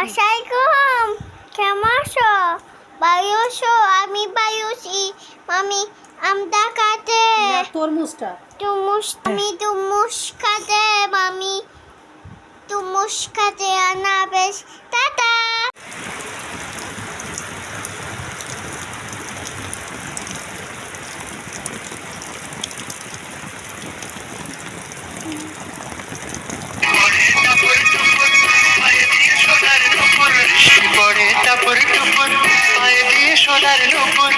আসসালামাইকুম কেমন আছো? বায়ুসো আমি বায়ুসি মামি আমদা কাটে। তরমুজটা তুমুস আমি তরমুজ কাটে। মামি তরমুজ কাটে। আনা বেশ টাটা। সোনার নুপুর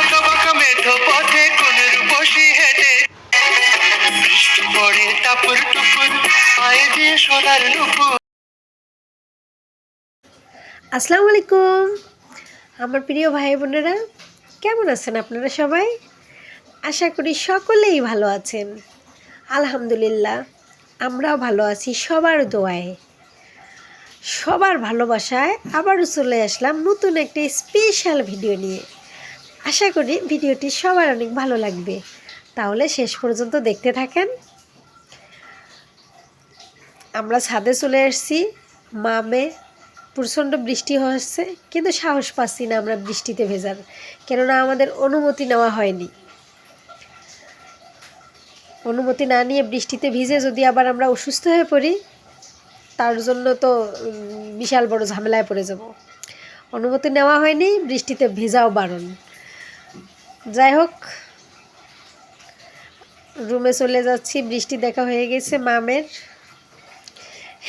আঁকা বাঁকা মেঠো পথে কোন রূপসী হেঁটে। বৃষ্টি পড়ে টাপুর টুপুর পায়ে দিয়ে সোনার নুপুর। আসসালামু আলাইকুম। আমার প্রিয় ভাই বোনেরা কেমন আছেন আপনারা সবাই? আশা করি সকলেই ভালো আছেন। আলহামদুলিল্লাহ আমরাও ভালো আছি সবার দোয়ায়। সবার ভালোবাসায় আবারও চলে আসলাম নতুন একটি স্পেশাল ভিডিও নিয়ে। আশা করি ভিডিওটি সবার অনেক ভালো লাগবে। তাহলে শেষ পর্যন্ত দেখতে থাকেন। আমরা ছাদে চলে এসেছি মামে প্রচণ্ড বৃষ্টি হচ্ছে, কিন্তু সাহস পাচ্ছি না আমরা বৃষ্টিতে ভেজার। কেননা আমাদের অনুমতি নেওয়া হয়নি। অনুমতি না নিয়ে বৃষ্টিতে ভিজে যদি আবার আমরা অসুস্থ হয়ে পড়ি তার জন্য তো বিশাল বড় ঝামেলায় পড়ে যাব। অনুমতি নেওয়া হয়নি, বৃষ্টিতে ভেজাও বারণ। যাই হোক, রুমে চলে যাচ্ছি, বৃষ্টি দেখা হয়ে গেছে মামের।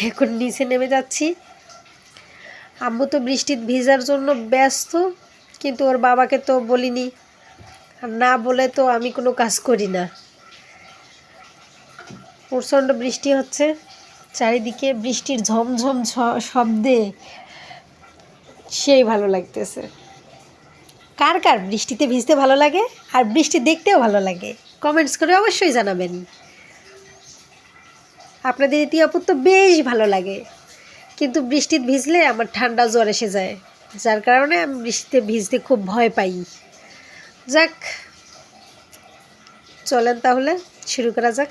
এখন নিচে নেমে যাচ্ছি। আম্মু তো বৃষ্টির ভিজার জন্য ব্যস্ত, কিন্তু ওর বাবাকে তো বলিনি। আর না বলে তো আমি কোনো কাজ করি না। প্রচণ্ড বৃষ্টি হচ্ছে। চারিদিকে বৃষ্টির ঝমঝম শব্দে সেই ভালো লাগতেছে। কার কার বৃষ্টিতে ভিজতে ভালো লাগে আর বৃষ্টি দেখতেও ভালো লাগে? কমেন্টস করে অবশ্যই জানাবেন। আপনাদের ইতিহাপুর তো বেশ ভালো লাগে। কিন্তু বৃষ্টিতে ভিজলে আমার ঠান্ডা জ্বর এসে যায়। যার কারণে আমি বৃষ্টিতে ভিজতে খুব ভয় পাই। যাক, চলেন তাহলে, শুরু করা যাক।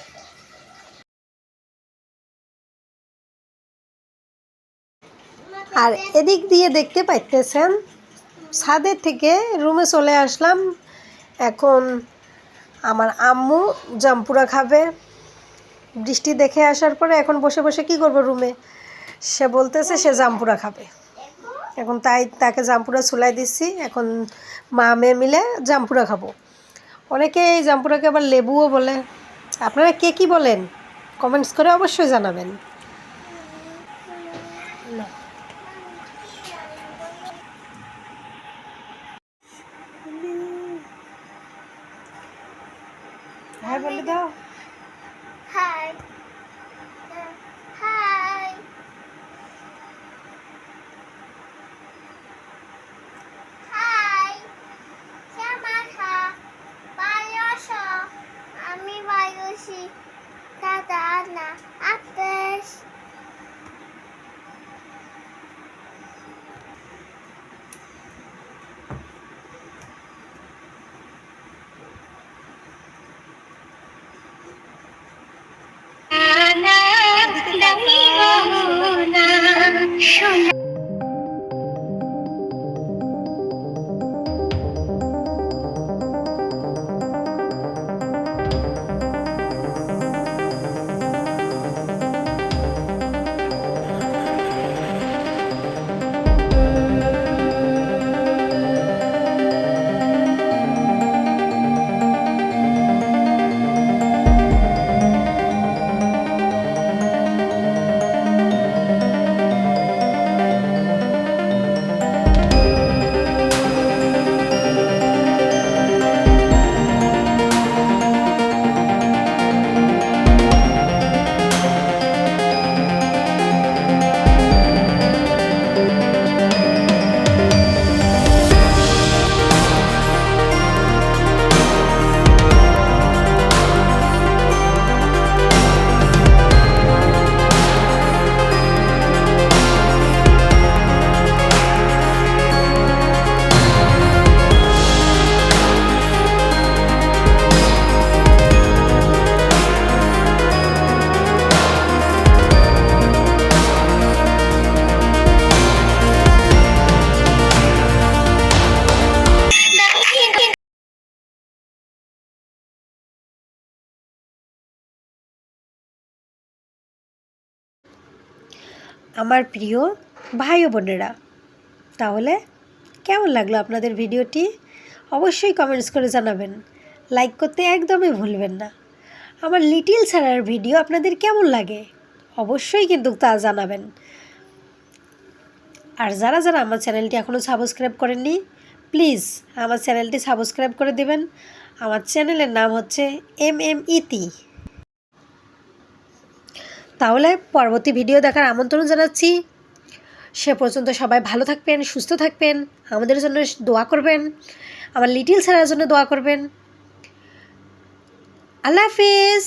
আর এদিক দিয়ে দেখতে পাইতেছেন ছাদের থেকে রুমে চলে আসলাম। এখন আমার আম্মু জাম্পুরা খাবে। বৃষ্টি দেখে আসার পরে এখন বসে বসে কি করব রুমে? সে বলতেছে সে জাম্পুরা খাবে। এখন তাই তাকে জাম্পুরা চুলাই দিচ্ছি। এখন মা মেয়ে মিলে জাম্পুরা খাব। অনেকে এই জাম্পুরাকে আবার লেবুও বলে। আপনারা কে কি বলেন? কমেন্টস করে অবশ্যই জানাবেন। বলে দাও। হাই হাই হাই আছো বায়ুসো আমি বায়ুসি দাদা না আপেস 少爷 আমার প্রিয় ভাই বোনেরা। তাহলে কেমন লাগল আপনাদের ভিডিওটি? অবশ্যই কমেন্টস করে জানাবেন। লাইক করতে একদমই ভুলবেন না। আমার লিটিল ছাড়ার ভিডিও আপনাদের কেমন লাগে? অবশ্যই কিন্তু তা জানাবেন। আর যারা যারা আমার চ্যানেলটি এখনও সাবস্ক্রাইব করেননি প্লিজ আমার চ্যানেলটি সাবস্ক্রাইব করে দেবেন। আমার চ্যানেলের নাম হচ্ছে এম এম ইতি তাহলে পরবর্তী ভিডিও দেখার আমন্ত্রণ জানাচ্ছি। সে পর্যন্ত সবাই ভালো থাকবেন, সুস্থ থাকবেন, আমাদের জন্য দোয়া করবেন, আমার লিটিল ছাড়ার জন্য দোয়া করবেন। আল্লাহ হাফিজ।